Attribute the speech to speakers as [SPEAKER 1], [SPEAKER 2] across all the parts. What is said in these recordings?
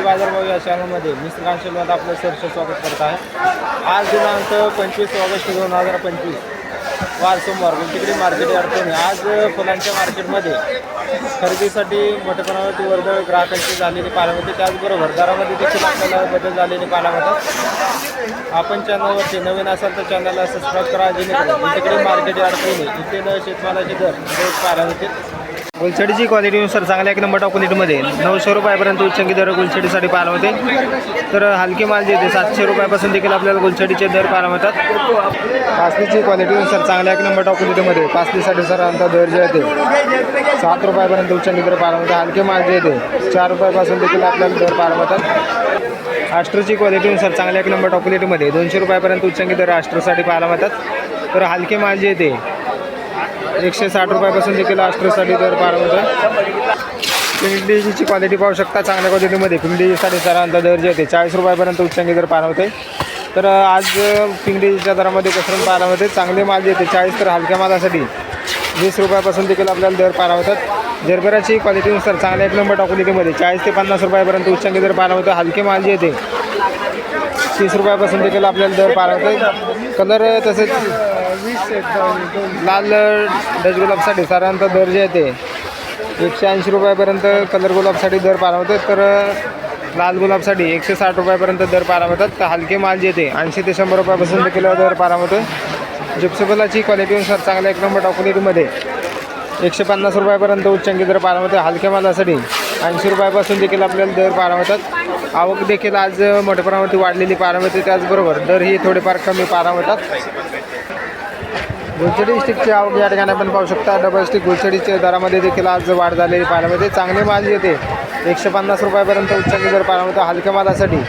[SPEAKER 1] बाजारभाव या चॅनलमध्ये आपलं सरचं स्वागत करत आहे. आज दिनांक पंचवीस ऑगस्ट दोन हजार पंचवीस. वार सोमवार गुंटिकडे मार्केट अडचणी आज फुलांच्या मार्केटमध्ये खरेदीसाठी मोठ्या प्रमाणात वर्दळ ग्राहकांची झालेली पाहायला मिळते त्याचबरोबर दरामध्ये देखील आपल्याला बदल झालेले पाहायला मिळतात आपण चॅनलवरती नवीन असाल तर चॅनलला सबस्क्राईब करा जेणेकरून गुंटिकडे मार्केट अडचणी इथे न शेतमालाचे दर पाहायला मिळतील गुलछडीची क्वालिटीनुसार चांगल्या एक नंबर टॉप क्वालिटीमध्ये नऊशे रुपयापर्यंत उच्चंकी दर गुलछडीसाठी पाहायला होते तर हलके माल जे येते सातशे रुपयापासून देखील आपल्याला गुलछडीचे दर पाहायला मिळतात. पासलीची क्वालिटीनुसार चांगल्या एक नंबर टॉप क्वालिटीमध्ये पासलीसाठी आमचा दर जे येते सात रुपयापर्यंत उच्चंकी दर पाहायला मिळतात हलके माल जे येते चार रुपयापासून देखील आपल्याला दर पाहायला मिळतात. आष्ट्रोची क्वालिटीनुसार चांगल्या एक नंबर टॉप क्वालिटीमध्ये दोनशे रुपयापर्यंत उच्चंकी दर आष्ट्रोसाठी पाहायला मिळतात. तर हलके माल जे येते एकशे साठ रुपयापासून देखील आष्ट्रोसाठी दर पार होतं डिजीची क्वालिटी पाहू शकता चांगल्या क्वालिटीमध्ये पिंगडीसाठी सरांचा दर जे होते चाळीस रुपयापर्यंत उच्चांकी दर पार होते तर आज पिंगडीच्या दरामध्ये घसरण पाहायला होते चांगले माल जे येते चाळीस तर हलक्या मालासाठी वीस रुपयापासून देखील आपल्याला दर पार होतात. जरबेराची क्वालिटीनुसार चांगल्या एक नंबर टॉक्वालिटीमध्ये चाळीस ते पन्नास रुपयापर्यंत उच्चांकी दर पार होतं हलके माल जे येते तीस रुपयापासून देखील आपल्याला दर पार होते कलर तसेच लाल डच गुलाबसाठी साधारणतः दर जे आहे ते एकशे ऐंशी रुपयापर्यंत कलर गुलाबसाठी दर पारवतात. तर लाल गुलाबसाठी एकशे साठ रुपयापर्यंत दर पारावतात. तर हलके माल जे येते ऐंशी ते शंभर रुपयापासून किलो दर पारावतो जिप्सबलाची क्वालिटीनुसार चांगल्या एक नंबर टॉप एकशे पन्नास रुपयापर्यंत उच्चांकी दर पारवते हलक्या मालासाठी ऐंशी रुपयापासून देखील आपल्याला दर पारावतात. आवक देखील आज मोठ्या प्रमाणात वाढलेली पारावते. त्याचबरोबर दरही थोडेफार कमी पारावतात. गुलछडी स्टिकची आवक या ठिकाणी आपण पाहू शकता. डबल स्टिक गुलछडीच्या दरामध्ये देखील आज वाढ झालेली पाहायला मिळते. चांगले माल येते. एकशे पन्नास रुपयापर्यंत उच्चांकी दर पाहायला मिळतो. हलक्या मालासाठी.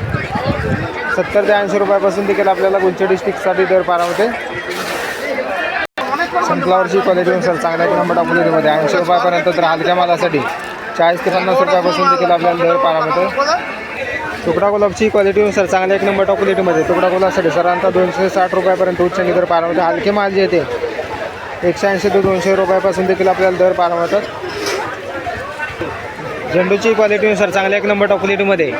[SPEAKER 1] सत्तर ते ऐंशी रुपयापासून देखील आपल्याला गुलछडी स्टिकसाठी दर पाहायला मिळते. सनफ्लावरची क्वालिटीनुसार चांगल्या एक नंबर ऐंशी रुपयापर्यंत तर हलक्या मालासाठी चाळीस ते पन्नास रुपयापासून देखील आपल्याला दर पाहायला मिळतो. तुकडा गुलाबची क्वालिटीनुसार चांगल्या एक नंबर टॉप क्वालिटीमध्ये तुकडा गुलाबसाठी साधारणतः दोनशे साठ रुपयापर्यंत उच्च दर पाहायला हलके माल जे येते एकशे ऐंशी ते दोनशे रुपयापासून देखील आपल्याला दर पाहायला झेंडूची झेंडूची क्वालिटीनुसार चांगल्या एक नंबर टॉप क्वालिटीमध्ये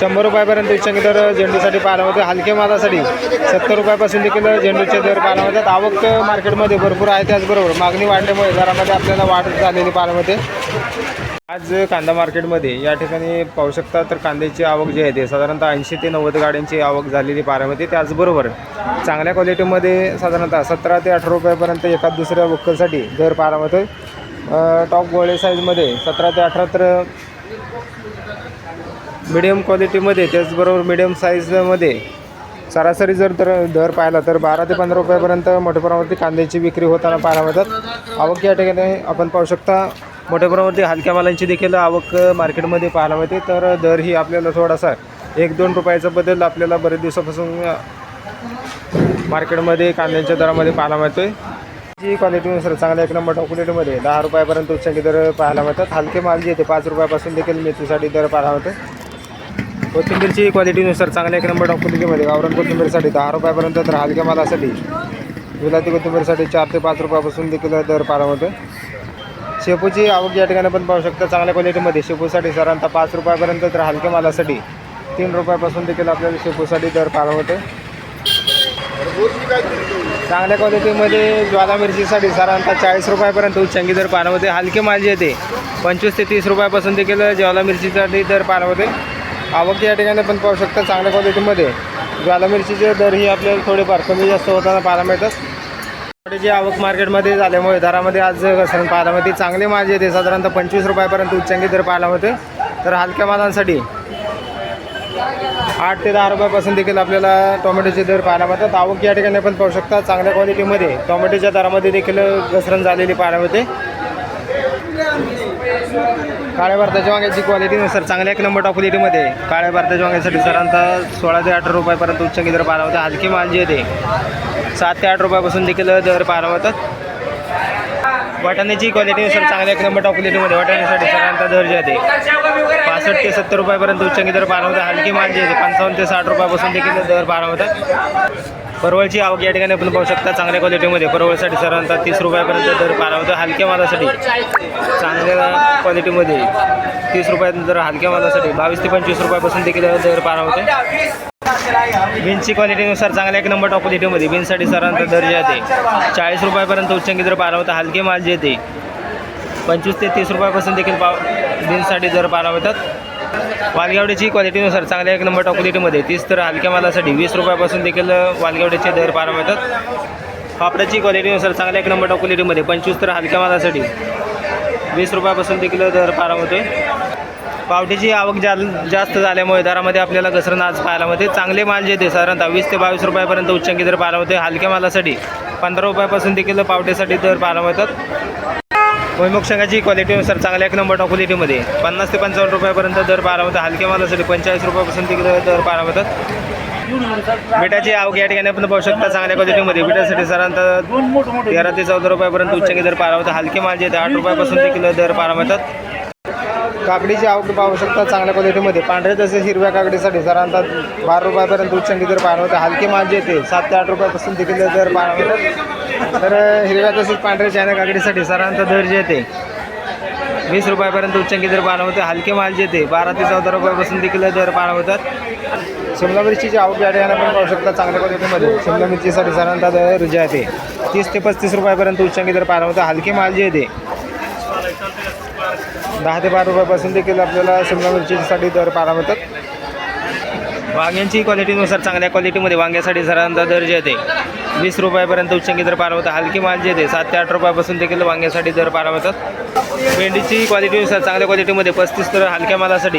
[SPEAKER 1] शंभर रुपयापर्यंत उच्चांकी दर झेंडूसाठी पाहायला हलके मालासाठी सत्तर रुपयापासून देखील झेंडूचे दर पाहायला आवक मार्केटमध्ये भरपूर आहे. त्याचबरोबर मागणी वाढल्यामुळे दरामध्ये आपल्याला वाढ झालेली पाहायला आज कांदा मार्केटमध्ये या ठिकाणी पाहू शकता तर कांद्याची आवक जी आहे ते साधारणतः ऐंशी ते नव्वद गाड्यांची आवक झालेली पाहायला त्याचबरोबर चांगल्या क्वालिटीमध्ये साधारणतः सतरा ते अठरा रुपयापर्यंत एखाद दुसऱ्या वक्कलसाठी दर पाहायला टॉप गोळे साईजमध्ये सतरा ते अठरा तर मिडियम क्वालिटीमध्ये त्याचबरोबर मिडियम साईजमध्ये सरासरी जर तर दर पाहिला तर बारा ते पंधरा रुपयापर्यंत मोठ्या प्रमाणावरती कांद्याची विक्री होताना पाहायला मिळतात. आवक या ठिकाणी आपण पाहू शकता मोठ्या प्रमाणावरती हलक्या मालांची देखील आवक मार्केटमध्ये पाहायला मिळते. तर दर ही आपल्याला थोडासा एक दोन रुपयाचा बदल आपल्याला बरेच दिवसापासून मार्केटमध्ये कांद्यांच्या दरामध्ये पाहायला मिळतोय. जी क्वालिटीनुसार चांगल्या एक नंबर टॉप दहा रुपयापर्यंत उच्चांकी दर पाहायला मिळतात. हलके माल जे येते पाच रुपयापासून देखील मेथीसाठी दर पाहायला मिळतो कोथिंबीरची क्वालिटीनुसार चांगल्या एक नंबर टॉप गावरण कोथिंबीरसाठी दहा रुपयापर्यंत तर हलक्या मालासाठी विलाती कोथिंबीरसाठी चार ते पाच रुपयापासून देखील दर पाहायला मिळतो शेपूची आवक या ठिकाणी पण पाहू शकता चांगल्या क्वालिटीमध्ये. शेपूसाठी साधारणतः पाच रुपयापर्यंत तर हलक्या मालासाठी तीन रुपयापासून देखील आपल्याला शेपूसाठी दर पाहायला होते चांगल्या क्वालिटीमध्ये ज्वाला मिरचीसाठी साधारणतः चाळीस रुपयापर्यंत उच्चांगी दर पाहायला होते हलके माल जे येते पंचवीस ते तीस रुपयापासून देखील ज्वाला मिरचीसाठी दर पाहायला होते आवक या ठिकाणी पण पाहू शकता चांगल्या क्वालिटीमध्ये. ज्वाला मिरचीचे दर ही आपल्याला थोडेफार कमी जास्त होताना पाहायला मिळतात. जी आवक मार्केटमध्ये झाल्यामुळे दरामध्ये आज घसरण पाहायला मिळते. चांगले माल जे येते. साधारणतः पंचवीस रुपयापर्यंत उच्चांकी दर पाहायला होते तर हलक्या मालांसाठी आठ ते दहा रुपयापासून देखील आपल्याला टोमॅटोचे दर पाहायला मिळतात. आवक या ठिकाणी आपण पाहू शकता चांगल्या क्वालिटीमध्ये टोमॅटोच्या दरामध्ये देखील घसरण झालेली पाहायला मिळते. काळ्या भारताच्या वांग्याची क्वालिटीनुसार चांगल्या एक नंबर टॉप क्वालिटीमध्ये काळ्या भारताच्या वांग्यासाठी साधारणतः सोळा ते अठरा रुपयापर्यंत उच्चांकी दर पाहायला होता हलकी माल जी येते सात ते आठ रुपयापासून देखील दर पाहायला होतात वाटाण्याची क्वालिटीनुसार चांगल्या एक नंबर टॉप क्वालिटीमध्ये वाटाण्यासाठी साधारणतः दर जे येते पासष्ट ते सत्तर रुपयापर्यंत उच्चांकी दर पाहायला होता हलकी माल जी येते पंचावन्न ते साठ रुपयापासून देखील दर पाहायला होतात परवळची आवक या ठिकाणी आपण पाहू शकता चांगल्या क्वालिटीमध्ये परवळसाठी साधारणतः तीस रुपयापर्यंत दर पारा होतो हलक्या मालासाठी चांगल्या क्वालिटीमध्ये तीस रुपयात दर हलक्या मालासाठी बावीस ते पंचवीस रुपयापासून देखील दर पारा होते बीन्सची क्वालिटीनुसार चांगल्या एक नंबर टॉप क्वालिटीमध्ये बीन्ससाठी साधारणतः दर जे आहे चाळीस रुपयापर्यंत उच्चांकी दर पारा होता हलके माल जे येते पंचवीस ते तीस रुपयापासून देखील पाव बीन्ससाठी दर पारा होतात वालगावड्याची क्वालिटीनुसार चांगल्या एक नंबर टॉप क्वालिटीमध्ये तीस तर हलक्या मालासाठी वीस रुपयापासून देखील वालगावड्याचे दर पार होतात पापडाची क्वालिटीनुसार चांगल्या एक नंबर टॉप क्वालिटीमध्ये पंचवीस तर हलक्या मालासाठी वीस रुपयापासून देखील दर पारा आहे पावटीची आवक जा जास्त झाल्यामुळे दरामध्ये आपल्याला घसरण आज पाहायला मिळते. चांगले माल जे ते साधारणतः वीस ते बावीस रुपयापर्यंत उच्चांकी दर पाहायला होते हलक्या मालासाठी पंधरा रुपयापासून देखील पावट्यासाठी दर पाहायला मिळतात. भुईमुग शेंगाची क्वालिटीनुसार चांगल्या एक नंबर टॉप क्वालिटीमध्ये पन्नास ते पंचावन्न रुपयापर्यंत दर बारा होतात. हलक्या मालासाठी पंचेचाळीस रुपयापासून तिकडे दर बारा होतात. बिटाची आवक या ठिकाणी आपण पाहू शकता चांगल्या क्वालिटीमध्ये बिटासाठी साधारणतः तेरा ते चौदा रुपयापर्यंत उच्चांकी दर पारा होतात. हलके माल जे आठ रुपयापासून ते किलो दर पारा होतात. काकडीची आवक पाहू शकता चांगल्या क्वालिटीमध्ये पांढरे तसेच हिरव्या काकडीसाठी साधारणतः बारा रुपयापर्यंत उच्चांकी दर पाहायला होते हलके माल जे ते सात ते आठ रुपयापासून देखील दर पाहायला होतात. तर हिरव्या तसेच पांढऱ्या चायना काकडीसाठी सरांचा दर जे ते वीस रुपयापर्यंत उच्चांकी दर पाहायला होते हलके माल जे ते बारा ते चौदा रुपयापासून देखील दर पाहायला होतात शिमला मिरचीची आवक या ठिकाणी आपण पाहू शकता चांगल्या क्वालिटीमध्ये शिमला मिरचीसाठी सरांचा दर जे येते ते तीस ते पस्तीस रुपयापर्यंत उच्चांकी दर पाहायला होतं हलके माल जे ते दहा ते बारा रुपयापासून देखील आपल्याला शिमला मिरचीसाठी दर पाहायला होतात वांग्यांची क्वालिटीनुसार चांगल्या क्वालिटीमध्ये वांग्यासाठी सरांचा दर जे ते वीस रुपयापर्यंत उच्चंकी दर पाहायला होता हलकी माल जे आहे ते सात ते आठ रुपयापासून देखील वांग्यासाठी दर पाहायला मिळतात भेंडीची क्वालिटीनुसार चांगल्या क्वालिटीमध्ये पस्तीस तर हलक्या मालासाठी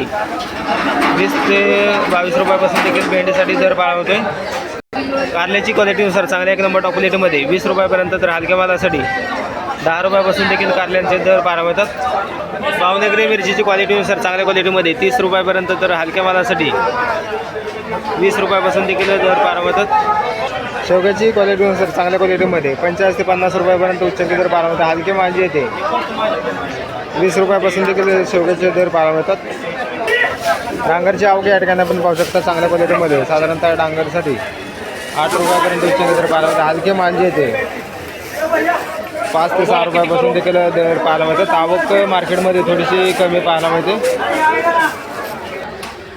[SPEAKER 1] वीस ते बावीस रुपयापासून देखील भेंडीसाठी दर पाहायला होतोय. कारल्याची क्वालिटीनुसार चांगल्या एक नंबर टॉप क्वालिटीमध्ये वीस रुपयापर्यंत तर हलक्या मालासाठी दहा रुपयापासून देखील कारल्यांचे दर पाहायला मिळतात भावनगरी मिरचीची क्वालिटीनुसार चांगल्या क्वालिटीमध्ये तीस रुपयापर्यंत तर हलक्या मालासाठी वीस रुपयापासून देखील दर पाहायला मिळतात शेवग्याची क्वालिटी सर चांगल्या क्वालिटीमध्ये पंचेचाळीस ते पन्नास रुपयापर्यंत उच्चांकी दर पाहायला मिळतात. हलके माल येते. वीस रुपयापासून देखील शेवग्याचे दर पाहायला मिळतात. डांगरची अवघे या ठिकाणी आपण पाहू शकता चांगल्या क्वालिटीमध्ये साधारणतः डांगरसाठी आठ रुपयापर्यंत उच्चांकी दर पाहायला मिळतात. हलके मांजी येते. पाच ते सहा रुपयापासून देखील दर पाहायला मिळतात. आवक मार्केटमध्ये थोडीशी कमी पाहायला मिळते.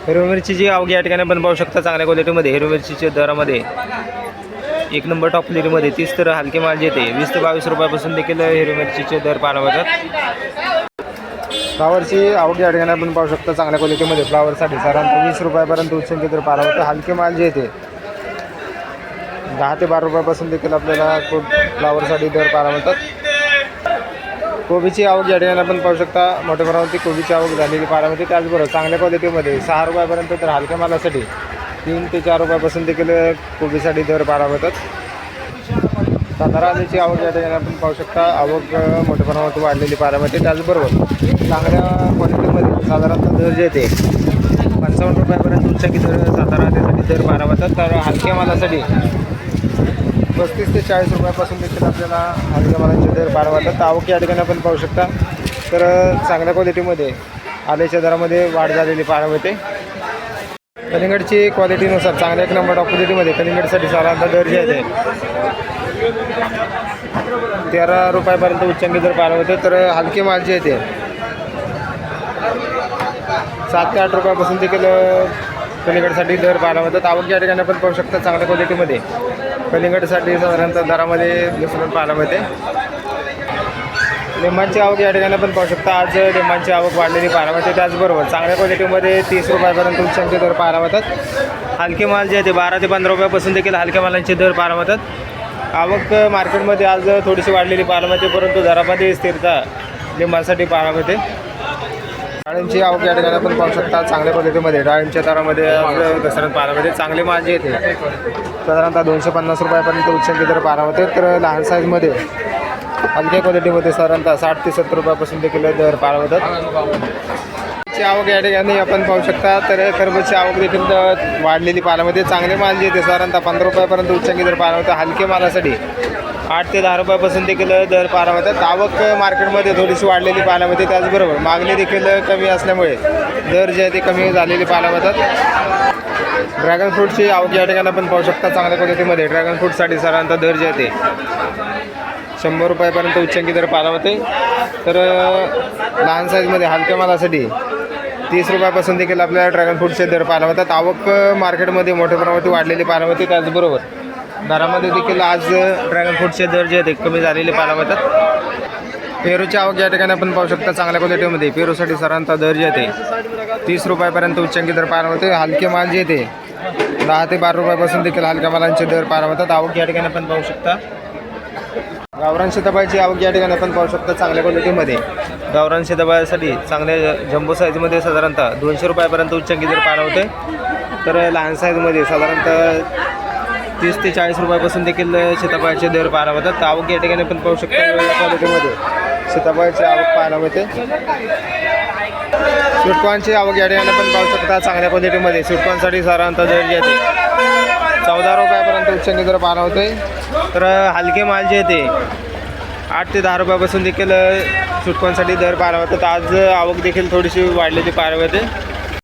[SPEAKER 1] हिरवी मिरचीची आवक या ठिकाणी आपण पाहू शकता चांगल्या क्वालिटीमध्ये हिरवी मिरचीच्या दरामध्ये एक नंबर टॉप लेरीमध्ये तीस तर हलके माल येते वीस ते बावीस रुपयापासून देखील हिरवी मिरचीचे दर पाहायला फ्लावरची आवडी या आपण पाहू शकता. चांगल्या क्वालिटीमध्ये फ्लावरसाठी साधारणतः वीस रुपयापर्यंत उच्चांकी दर पाहायला मिळतं हलके माल जे येते दहा ते बारा रुपयापासून देखील आपल्याला को फ्लावरसाठी दर पाहायला मिळतात कोबीची आवक या ठिकाणी आपण पाहू शकता. मोठ्या प्रमाणावरती कोबीची आवक झालेली पाहायला मिळते. त्याचबरोबर चांगल्या क्वालिटीमध्ये सहा रुपयापर्यंत तर हलक्या मालासाठी तीन ते चार रुपयापासून देखील कोबीसाठी दर बारा होतात. सातारा आल्याची आवक या ठिकाणी आपण पाहू शकता. आवक मोठ्या प्रमाणात वाढलेली पारामध्ये त्याचबरोबर चांगल्या क्वालिटीमध्ये साधारणतः दर जे येते पंचावन्न रुपयापर्यंत उच्चांकी दर सातारा त्यासाठी दर बारा होतात. तर हलक्या मालासाठी पस्तीस ते चाळीस रुपयापासून देखील आपल्याला हलक्या मालाचे दर बारा वाटतात आवक या ठिकाणी आपण पाहू शकता. तर चांगल्या क्वालिटीमध्ये आल्याच्या दरामध्ये वाढ झालेली पाहायला मिळते कलिंगडची क्वालिटीनुसार चांगल्या एक नंबर टॉप कलिंगडसाठी साधारणतः दर जे आहे तेरा रुपयापर्यंत उच्चांकी जर पाहिलं होते तर हलकी माल जी आहे ते. सात ते आठ रुपयापासून देखील कलिंगडसाठी दर पाहायला मिळतात आवक या ठिकाणी आपण पाहू शकता चांगल्या क्वालिटीमध्ये कलिंगडसाठी साधारणतः दरामध्ये घसरण पाहायला मिळते. लिंबांची आवक या ठिकाणी पण पाहू शकता. आज लिंबांची आवक वाढलेली पाहायला मिळते. त्याचबरोबर चांगल्या क्वालिटीमध्ये तीस रुपयापर्यंत उच्चांकी दर पाहायला मिळतात. हलके माल जे आहे ते बारा ते पंधरा रुपयापासून देखील हलक्या मालांचे दर पाहायला मिळतात. आवक मार्केटमध्ये आज थोडीशी वाढलेली पाहायला मिळते परंतु दरामध्ये स्थिरता लिंबांसाठी पाहायला मिळते. डाळिंबची आवक या ठिकाणी आपण पाहू शकता. चांगल्या क्वालिटीमध्ये डाळिंबच्या दरामध्ये घसरण पाहायला चांगले माल जे येते साधारणतः दोनशे पन्नास रुपयापर्यंत उच्चांकी दर पाहायला मिळते. तर लहान साईजमध्ये हलक्या क्वालिटीमध्ये साधारणतः साठ ते सत्तर रुपयापासून देखील दर पाळवतात. ची आवक या ठिकाणी आपण पाहू शकता तर खरबूजची आवक देखील वाढलेली पालामध्ये. चांगले माल जे ते साधारणतः पंधरा रुपयापर्यंत उच्चांकी दर पाहायला मिळते हलके मालासाठी. आठ ते दहा रुपयापासून देखील दर पाहायला होतात आवक मार्केटमध्ये थोडीशी वाढलेली पाहायला मिळते त्याचबरोबर मागणी देखील कमी असल्यामुळे दर जे आहे ते कमी झालेले पाहायला मिळतात ड्रॅगन फ्रूटची आवक या ठिकाणी आपण पाहू शकता चांगल्या क्वालिटीमध्ये. ड्रॅगन फ्रूटसाठी साधारणतः दर जे आहे ते शंभर रुपयापर्यंत उच्चंकी दर पाहायला होते तर लहान साईजमध्ये हलक्या मालासाठी तीस रुपयापासून देखील आपल्याला ड्रॅगन फ्रूटचे दर पाहायला होतात. आवक मार्केटमध्ये मोठ्या प्रमाणात वाढलेली पाहायला होती त्याचबरोबर दरामध्ये देखील आज ड्रॅगन फ्रूटचे दर जे आहेत कमी झालेले पाहायला होतात. पेरूची आवक या ठिकाणी आपण पाहू शकता चांगल्या क्वालिटीमध्ये पेरूसाठी सरांचा दर जे आहे तीस रुपयापर्यंत उच्चांकी दर पाहायला होते हलके माल जे आहे दहा ते बारा रुपयापासून देखील हलक्या मालांचे दर पाहायला होतात. आवक या ठिकाणी आपण पाहू शकता गावरान शेताबाळची आवक या ठिकाणी आपण पाहू शकता चांगल्या क्वालिटीमध्ये गावरान शेताबाईसाठी चांगल्या जम्बो साईजमध्ये साधारणतः दोनशे रुपयापर्यंत उच्चंकी जर पाहायला होते तर लहान साईजमध्ये साधारणतः तीस ते चाळीस रुपयापासून देखील शेताफळाचे दर पाहायला होतात. तर आवक या ठिकाणी आपण पाहू शकता वेगवेगळ्या क्वालिटीमध्ये शेताबाईची आवक पाहायला मिळते सुटकॉनची आवक या ठिकाणी आपण पाहू शकता चांगल्या क्वालिटीमध्ये सुटकॉनसाठी साधारणतः दर येते चौदा रुपये उच्चांकी जरा पाहायला होते तर हलके माल जे ते आठ ते दहा रुपयापासून देखील सुटकॉनसाठी दर पाहायला तर आज आवक देखील थोडीशी वाढलेली पाहायला होते